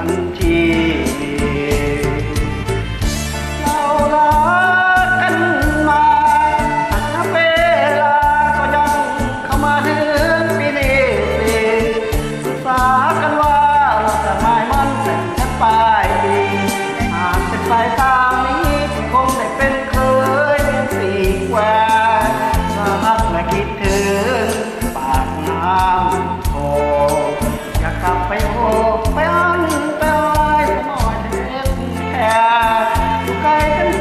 วันที่เรารักันมาถ้าเวลาก็ยังเข้ามาถึงอปีนี้ปีศึกษากันว่าเราจะไม่มั่นแต่แค่ปลายปีผ่านเป็นปายตา curtains